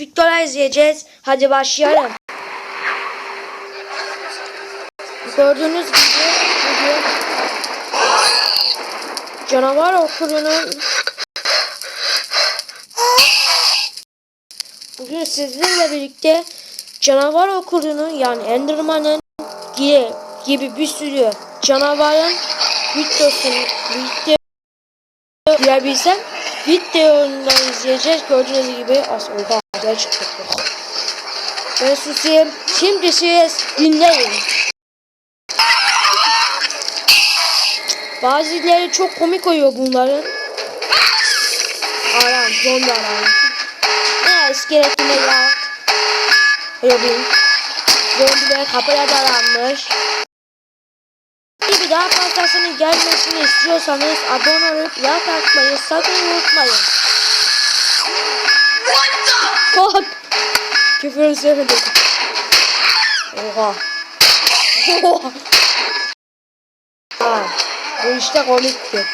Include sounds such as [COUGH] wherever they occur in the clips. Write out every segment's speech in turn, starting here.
videolar izleyeceğiz. Hadi başlayalım. Gördüğünüz gibi bugün canavar okulunun bugün sizlerle birlikte canavar okulunun yani Enderman'ın gibi, gibi bir sürü canavarın videosunu video diyebilsem videolarından izleyeceğiz. Gördüğünüz gibi az güzel çıktı. Ben susayım. Şimdi siz dinleyin. Bazıları çok komik oluyor bunların. Aram, zombi aram. Ne iskeletine ya. Robin. Zombiler kapıya dayanmış. Gibi daha fazlasının gelmesini istiyorsanız abone olup like atmayı sakın unutmayın. Fuck. Küfür söyledim. Oha. Oha. Ha, bu işte komikti.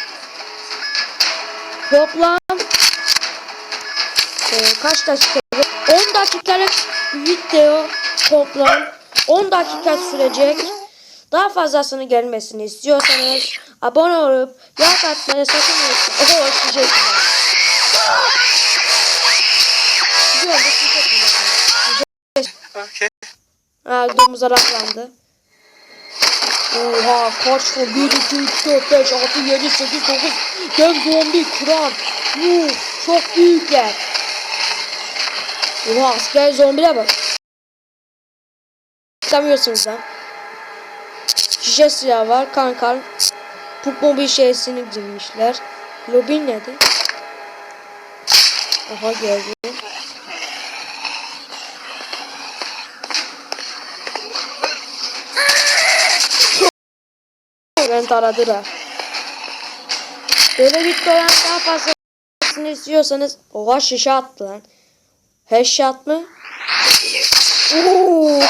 Toplam e, kaç dakika? 10 dakikalık video toplam 10 dakika sürecek. Daha fazlasını gelmesini istiyorsanız abone olup like atmayı sakın unutmayın. Oho Ha domuz araklandı. Oha kaç mı? 1, 2, 3, 4, 5, 6, 7, 8, 9 Dev zombi kıran Yuh çok büyükler Oha asker zombiler bak. Çıkamıyorsunuz lan. Şişe silah var kankan. Puk mobil şeysini girmişler. Lobin nedir? Aha geldi Ben taradılar. Böyle videoların daha fazlasını istiyorsanız Oha şişe attı lan. Headshot mı? Oo.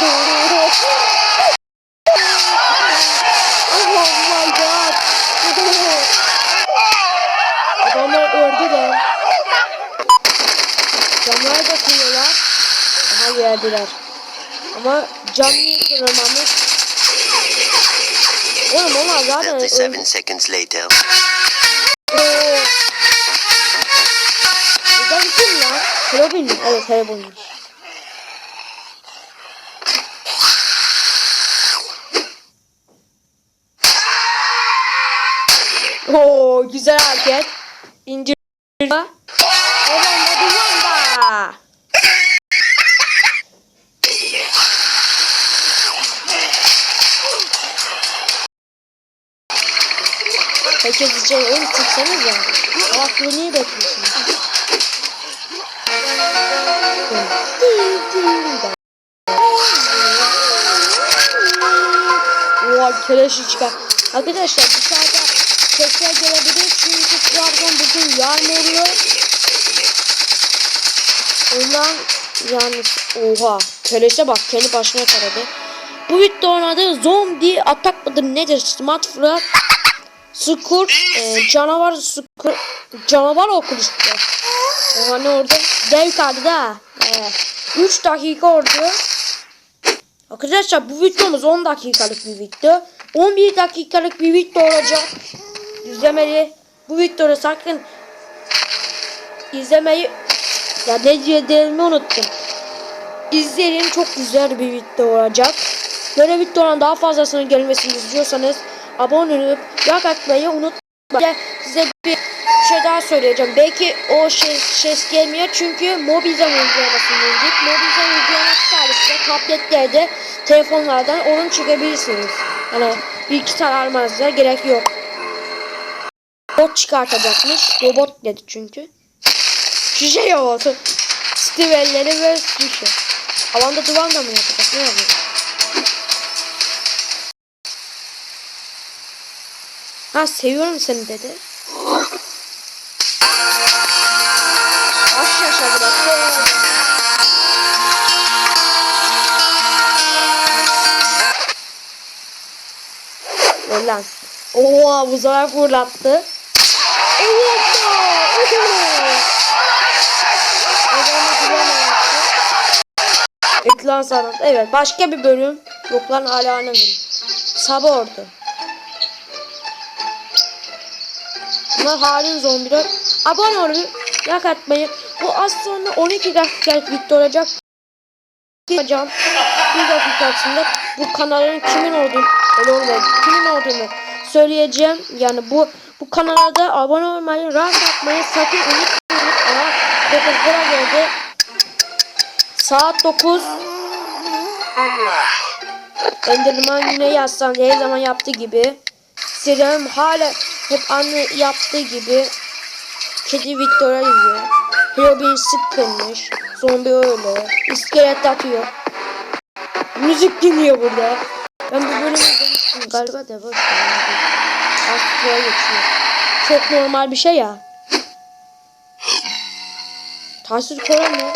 Camları da kırıyorlar. Aha geldiler. Ama cam kırılmamış? Oğlum onlar zaten öldü. 37 seconds later. Burada bir kim lan? Robin mi? Evet Robin'miş. Oo güzel hareket. İncir. Oğlum ne diyorsun da? Herkes için oğlum çıksanız ya. Aklı niye bekliyorsunuz? Oha keleşi çıkar. Arkadaşlar dışarıda sesler gelebilir çünkü Trabzon bugün yağmurlu. Ondan yani oha keleşe bak kendi başına taradı. Bu videonun adı Zombie Atak mıdır nedir? Smart Flat Skur e, canavar skur canavar okul işte. O hani orada dev kaldı da. 3 dakika oldu. Arkadaşlar bu videomuz 10 dakikalık bir video. 11 dakikalık bir video olacak. İzlemeli. Bu videoyu sakın izlemeyi ya ne diyeceğimi unuttum. İzleyin çok güzel bir video olacak. Böyle videoların daha fazlasının gelmesini istiyorsanız abone olup like atmayı unutmayın. Size bir şey daha söyleyeceğim. Belki o şey ses gelmiyor çünkü Mobilzam uygulamasını indik. Mobilzam uygulaması sayesinde tabletlerde, telefonlardan onu çekebilirsiniz. Yani bir iki tane almanıza gerek yok. Bot çıkartacakmış. Robot dedi çünkü. Şişe robotu. Stivelleri ve şişe. Alanda duvar da mı yapacak? Ne yapıyor? Ha seviyorum seni dedi. Aş yaşa bırak. Lan. Oha bu sefer fırlattı. Evet. Evet başka bir bölüm. Yok lan hala bölüm. Sabah ordu. Bunlar halin zombiler. Abone olun. Like atmayı. Bu az sonra 12 dakikalık video olacak. Hocam bir dakika içinde bu kanalın kimin olduğunu öyle olmadı, kimin olduğunu söyleyeceğim. Yani bu bu kanala da abone olmayı, like atmayı sakın unutmayın. Ama Coca-Cola geldi. Saat 9. Enderman yine yazsam her zaman yaptığı gibi. Sirem hala hep anne yaptığı gibi. Kedi Victor'a izliyor. Robin sıkılmış. Zombi öyle. İskelet atıyor. Müzik dinliyor burada. Ben bu bölümü izlemiştim. Galiba da. Astro'ya geçiyor. Çok normal bir şey ya. Tahsil mi?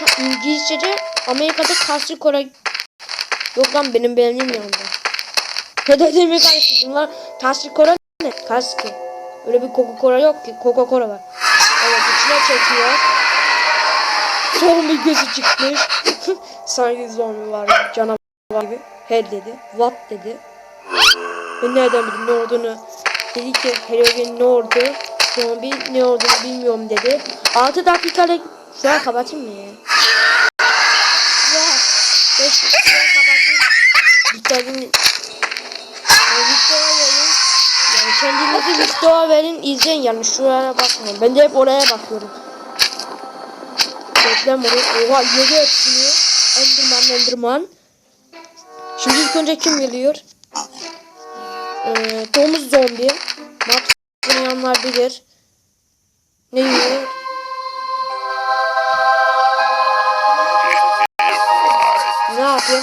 Ha, İngilizce'de Amerika'da tahsil Kore Yok lan benim beğendiğim yanında. Ne dediğimi karıştırdım lan. Tahsil Kore ne? Kaski. Öyle bir Coca-Cola yok ki. Coca-Cola var. Evet içine çekiyor. Zombi gözü çıkmış. [LAUGHS] Sanki zombi var canavar gibi. Her dedi. What dedi. Ben nereden bileyim ne olduğunu. Dedi ki Halloween ne oldu? Zombi ne olduğunu bilmiyorum dedi. 6 dakikalık şu an kapatayım mı ya? Ya 5 dakika kapatayım. Dikkatim yani Victor'a verin. Kendinizi Victor'a verin izleyin yani şuraya bakmayın. Ben de hep oraya bakıyorum. Reklam oraya. Oha yedi hepsini. Enderman Enderman. Şimdi ilk önce kim geliyor? Ee, domuz zombi. Max oynayanlar bilir. Ne yiyor? Ne yapıyor?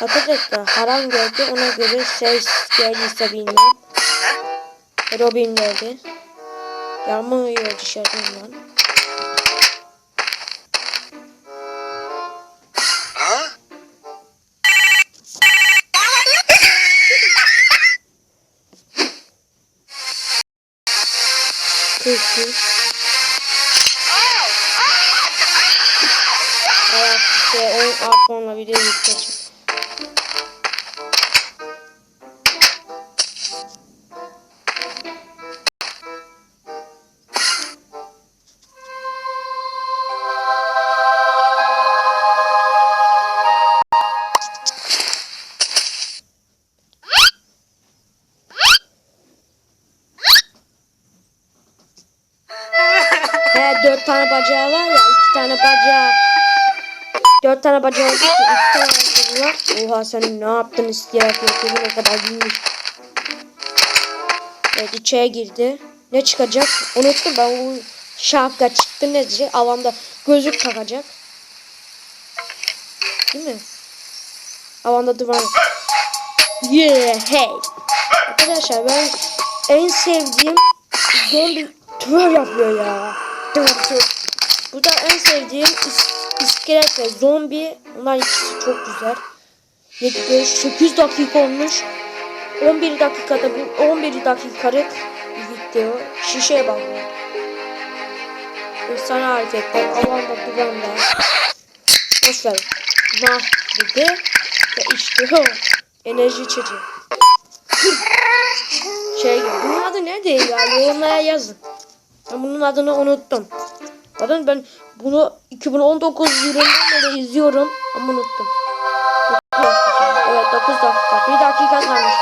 Arkadaşlar haram geldi ona göre ses geldiyse bilmem. Robin geldi. Yağmur yiyor dışarıdan lan. Huh? İşte oyun iPhone'la video dört tane bacağı var ya iki tane bacağı dört tane bacağı için iki tane ayakkabı var. Oha sen ne yaptın isteyerek yapıyordun o kadar büyümüş. Evet içeri girdi. Ne çıkacak? Unuttum ben o şapka çıktı ne diyecek? Alanda gözlük takacak. Değil mi? Alanda duvar. Yeah hey. Arkadaşlar ben en sevdiğim zombi tüver yapıyor ya. Tüver tüver. Bu da en sevdiğim iskelet ve zombi. Onlar ikisi çok güzel. 75 8 dakika olmuş. 11 dakikada bu 11 dakikalık video. Şişeye bağlı. Efsane hareketler. Alanda duvanda. Boşver. Nah dedi. Ve işte o. Enerji içeceği şey. Bunun adı neydi ya? Yorumlara yazın. Ben bunun adını unuttum. Zaten ben bunu 2019 yılından beri izliyorum ama unuttum. Evet 9 dakika. 1 dakika kalmış.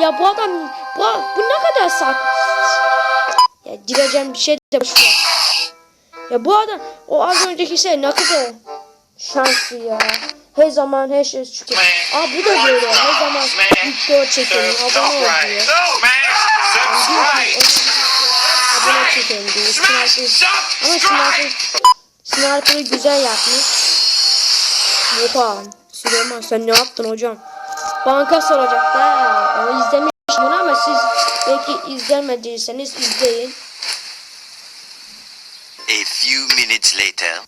Ya bu adam bu, bu ne kadar sak. Ya gireceğim bir şey de boş ver. Ya bu adam o az önceki şey ne kadar şanslı ya. Her zaman her şey çıkıyor. Aa bu da böyle. Her zaman video çekelim. Abone ol diyor. Abone çekelim diyor. Ama Sniper, Sniper'ı güzel yapmış. Oha. Süleyman sen ne yaptın hocam? Banka soracak da. Ben izlemişim bunu ama siz belki izlemediyseniz izleyin. A few minutes later.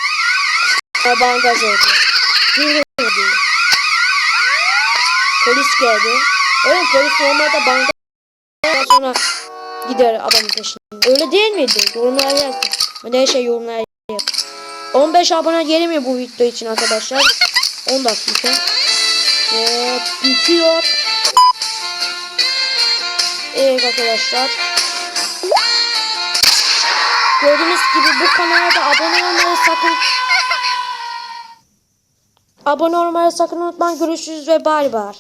Bir oldu. Polis geldi. Oğlum polis normalde bandaj sonra gider adamın peşinden. Öyle değil miydi? Yorumlara yazın. Ben her şey yorumlara. 15 abone gelemiyor bu video için arkadaşlar. 10 dakika. Ve bitiyor. Evet arkadaşlar. Gördüğünüz gibi bu kanalda abone olmayı sakın abone olmayı sakın unutmayın. Görüşürüz ve bay bay.